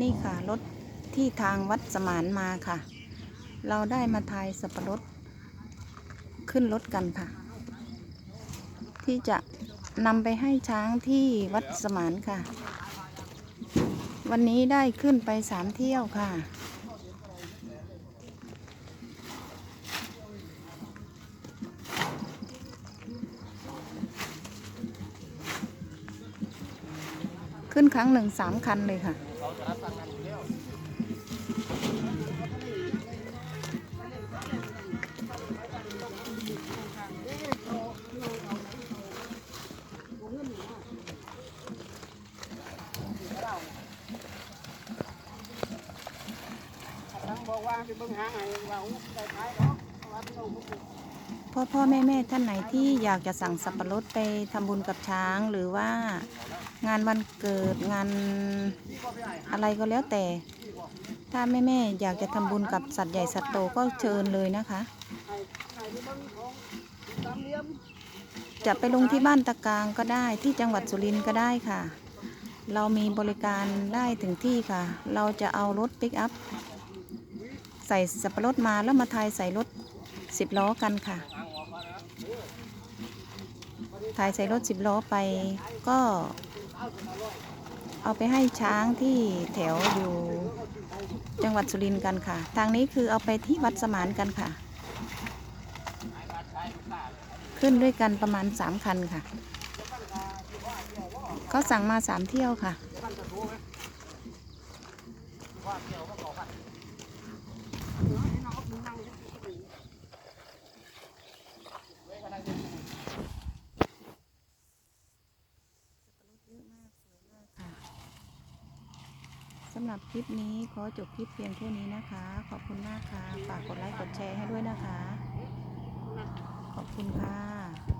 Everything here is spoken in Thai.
นี่ค่ะรถที่ทางวัดสมานมาค่ะ เราได้มาทายสับปะรด ขึ้นรถกันค่ะ ที่จะนำไปให้ช้างที่วัดสมานค่ะ วันนี้ได้ขึ้นไปสามเที่ยวค่ะ ขึ้นครั้งหนึ่งสามคันเลยค่ะ บอกว่าไปเบิ่งหาไงว่าได้ขายเนาะว่าพี่น้องผู้ พ่อพ่อแม่แม่ท่านไหนที่อยากจะสั่งสับปะรดไปทำบุญกับช้างหรือว่างานวันเกิดงานอะไรก็แล้วแต่ ถ้าแม่แม่อยากจะทำบุญกับสัตว์ใหญ่สัตว์โตก็เชิญเลยนะคะ จะไปลงที่บ้านตะกางก็ได้ที่จังหวัดสุรินทร์ก็ได้ค่ะ เรามีบริการได้ถึงที่ค่ะ เราจะเอารถปิกอัพใส่สับปะรดมาแล้วมาทายใส่รถสิบล้อกันค่ะ ทายใส่รถสิบล้อไปก็ เอาไปให้ช้างที่แถวอยู่จังหวัดสุรินทร์กันค่ะ ทางนี้คือเอาไปที่วัดสมานกันค่ะ ขึ้นด้วยกันประมาณสามคันค่ะเขาสั่งมาสามเที่ยวค่ะำหรับคลิปนี้ขอจบคลิปเพียงเท่านี้นะคะ ขอบคุณมากค่ะ ฝากกดไลค์กดแชร์ให้ด้วยนะคะ ขอบคุณค่ะ